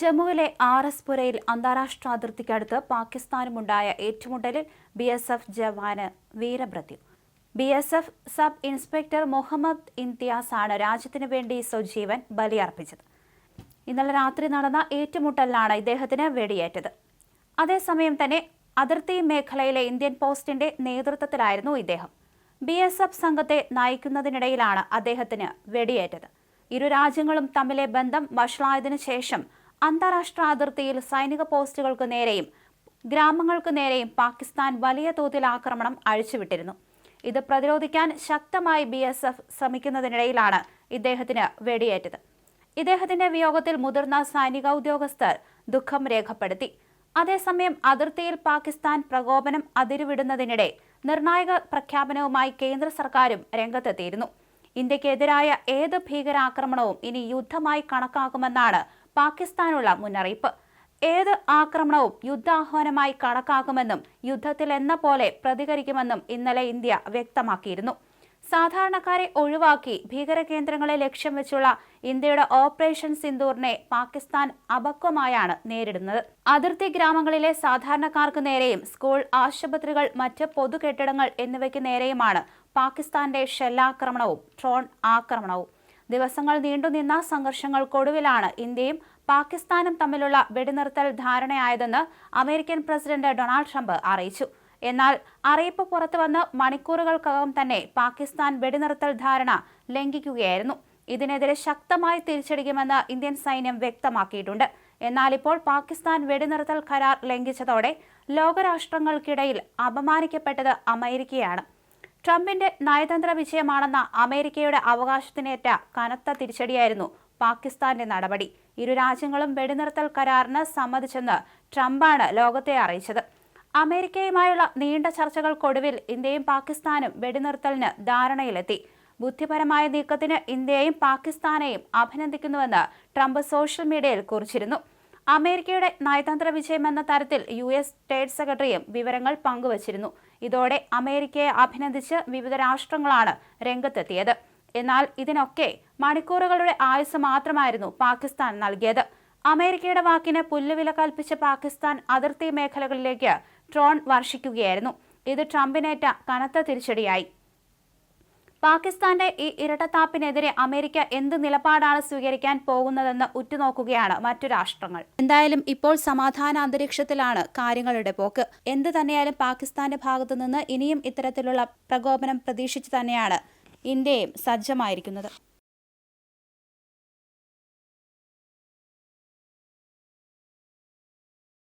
ജമ്മുവിലെ R S പുരയിൽ അന്താരാഷ്ട്ര അതിർത്തിക്കടുത്ത് പാകിസ്ഥാനുമുണ്ടായ ഏറ്റുമുട്ടലിൽ ബി എസ് എഫ് ജവാന് വീരമൃത്യു. B S F sub inspector Muhammad Imtiaz ആണ് രാജ്യത്തിനു വേണ്ടി സ്വജീവൻ ബലിയർപ്പിച്ചത്. ഇന്നലെ രാത്രി നടന്ന ഏറ്റുമുട്ടലിലാണ് ഇദ്ദേഹത്തിന് വെടിയേറ്റത്. അതേസമയം തന്നെ അതിർത്തി മേഖലയിലെ ഇന്ത്യൻ പോസ്റ്റിന്റെ നേതൃത്വത്തിലായിരുന്നു ഇദ്ദേഹം. ബി എസ് എഫ് സംഘത്തെ നയിക്കുന്നതിനിടയിലാണ് അദ്ദേഹത്തിന് വെടിയേറ്റത്. ഇരു രാജ്യങ്ങളും തമ്മിലെ ബന്ധം വഷളായതിനു ശേഷം അന്താരാഷ്ട്ര അതിർത്തിയിൽ സൈനിക പോസ്റ്റുകൾക്ക് നേരെയും ഗ്രാമങ്ങൾക്ക് നേരെയും പാകിസ്ഥാൻ വലിയ തോതിൽ ആക്രമണം അഴിച്ചുവിട്ടിരുന്നു. ഇത് പ്രതിരോധിക്കാൻ ശക്തമായി ബി എസ് എഫ് ശ്രമിക്കുന്നതിനിടയിലാണ് ഇദ്ദേഹത്തിന് വെടിയേറ്റത്. ഇദ്ദേഹത്തിന്റെ വിയോഗത്തിൽ മുതിർന്ന സൈനിക ഉദ്യോഗസ്ഥർ ദുഃഖം രേഖപ്പെടുത്തി. അതേസമയം അതിർത്തിയിൽ പാകിസ്ഥാൻ പ്രകോപനം അതിരുവിടുന്നതിനിടെ നിർണായക പ്രഖ്യാപനവുമായി കേന്ദ്ര സർക്കാരും രംഗത്തെത്തിയിരുന്നു. ഇന്ത്യക്കെതിരായ ഏത് ഭീകരാക്രമണവും ഇനി യുദ്ധമായി കണക്കാക്കുമെന്നാണ് പാകിസ്ഥാനുള്ള മുന്നറിയിപ്പ്. ഏത് ആക്രമണവും യുദ്ധാഹ്വാനമായി കണക്കാക്കുമെന്നും യുദ്ധത്തിൽ എന്ന പോലെ പ്രതികരിക്കുമെന്നും ഇന്നലെ ഇന്ത്യ വ്യക്തമാക്കിയിരുന്നു. സാധാരണക്കാരെ ഒഴിവാക്കി ഭീകരകേന്ദ്രങ്ങളെ ലക്ഷ്യം വെച്ചുള്ള ഇന്ത്യയുടെ ഓപ്പറേഷൻ സിന്ദൂറിനെ പാകിസ്ഥാൻ അപക്വമായാണ് നേരിടുന്നത്. അതിർത്തി ഗ്രാമങ്ങളിലെ സാധാരണക്കാർക്ക് നേരെയും സ്കൂൾ ആശുപത്രികൾ മറ്റ് പൊതുകെട്ടിടങ്ങൾ എന്നിവയ്ക്ക് നേരെയുമാണ് പാകിസ്ഥാന്റെ ഷെല്ലാക്രമണവും ഡ്രോൺ ആക്രമണവും. ദിവസങ്ങൾ നീണ്ടുനിന്ന സംഘർഷങ്ങൾക്കൊടുവിലാണ് ഇന്ത്യയും പാകിസ്ഥാനും തമ്മിലുള്ള വെടിനിർത്തൽ ധാരണയായതെന്ന് അമേരിക്കൻ പ്രസിഡന്റ് ഡൊണാൾഡ് ട്രംപ് അറിയിച്ചു. എന്നാൽ അറിയിപ്പ് പുറത്തുവന്ന് മണിക്കൂറുകൾക്കകം തന്നെ പാകിസ്ഥാൻ വെടിനിർത്തൽ ധാരണ ലംഘിക്കുകയായിരുന്നു. ഇതിനെതിരെ ശക്തമായി തിരിച്ചടിക്കുമെന്ന് ഇന്ത്യൻ സൈന്യം വ്യക്തമാക്കിയിട്ടുണ്ട്. എന്നാൽ ഇപ്പോൾ പാകിസ്ഥാൻ വെടിനിർത്തൽ കരാർ ലംഘിച്ചതോടെ ലോകരാഷ്ട്രങ്ങൾക്കിടയിൽ അപമാനിക്കപ്പെട്ടത് അമേരിക്കയാണ്. ട്രംപിന്റെ നയതന്ത്ര വിജയമാണെന്ന അമേരിക്കയുടെ അവകാശത്തിനേറ്റ കനത്ത തിരിച്ചടിയായിരുന്നു പാകിസ്ഥാന്റെ നടപടി. ഇരു രാജ്യങ്ങളും വെടിനിർത്തൽ കരാറിന് സമ്മതിച്ചെന്ന് ട്രംപാണ് ലോകത്തെ അറിയിച്ചത്. അമേരിക്കയുമായുള്ള നീണ്ട ചർച്ചകൾക്കൊടുവിൽ ഇന്ത്യയും പാകിസ്ഥാനും വെടിനിർത്തലിന് ധാരണയിലെത്തി. ബുദ്ധിപരമായ നീക്കത്തിന് ഇന്ത്യയെയും പാകിസ്ഥാനെയും അഭിനന്ദിക്കുന്നുവെന്ന് ട്രംപ് സോഷ്യൽ മീഡിയയിൽ കുറിച്ചിരുന്നു. അമേരിക്കയുടെ നയതന്ത്ര വിജയമെന്ന തരത്തിൽ യു എസ് സ്റ്റേറ്റ് സെക്രട്ടറിയും വിവരങ്ങൾ പങ്കുവച്ചിരുന്നു. ഇതോടെ അമേരിക്കയെ അഭിനന്ദിച്ച് വിവിധ രാഷ്ട്രങ്ങളാണ് രംഗത്തെത്തിയത്. എന്നാൽ ഇതിനൊക്കെ മണിക്കൂറുകളുടെ ആയുസ് മാത്രമായിരുന്നു പാകിസ്ഥാൻ നൽകിയത്. അമേരിക്കയുടെ വാക്കിന് പുല്ലുവില കൽപ്പിച്ച പാകിസ്ഥാൻ അതിർത്തി മേഖലകളിലേക്ക് ഡ്രോൺ വർഷിക്കുകയായിരുന്നു. ഇത് ട്രംപിനേറ്റ കനത്ത തിരിച്ചടിയായി. പാകിസ്ഥാന്റെ ഈ ഇരട്ടത്താപ്പിനെതിരെ അമേരിക്ക എന്ത് നിലപാടാണ് സ്വീകരിക്കാൻ പോകുന്നതെന്ന് ഉറ്റുനോക്കുകയാണ് മറ്റു രാഷ്ട്രങ്ങൾ. എന്തായാലും ഇപ്പോൾ സമാധാന അന്തരീക്ഷത്തിലാണ് കാര്യങ്ങളുടെ പോക്ക്. എന്ത് തന്നെയായാലും പാകിസ്ഥാന്റെ ഭാഗത്തു നിന്ന് ഇനിയും ഇത്തരത്തിലുള്ള പ്രകോപനം പ്രതീക്ഷിച്ചു തന്നെയാണ് ഇന്ത്യയും സജ്ജമായിരിക്കുന്നത്.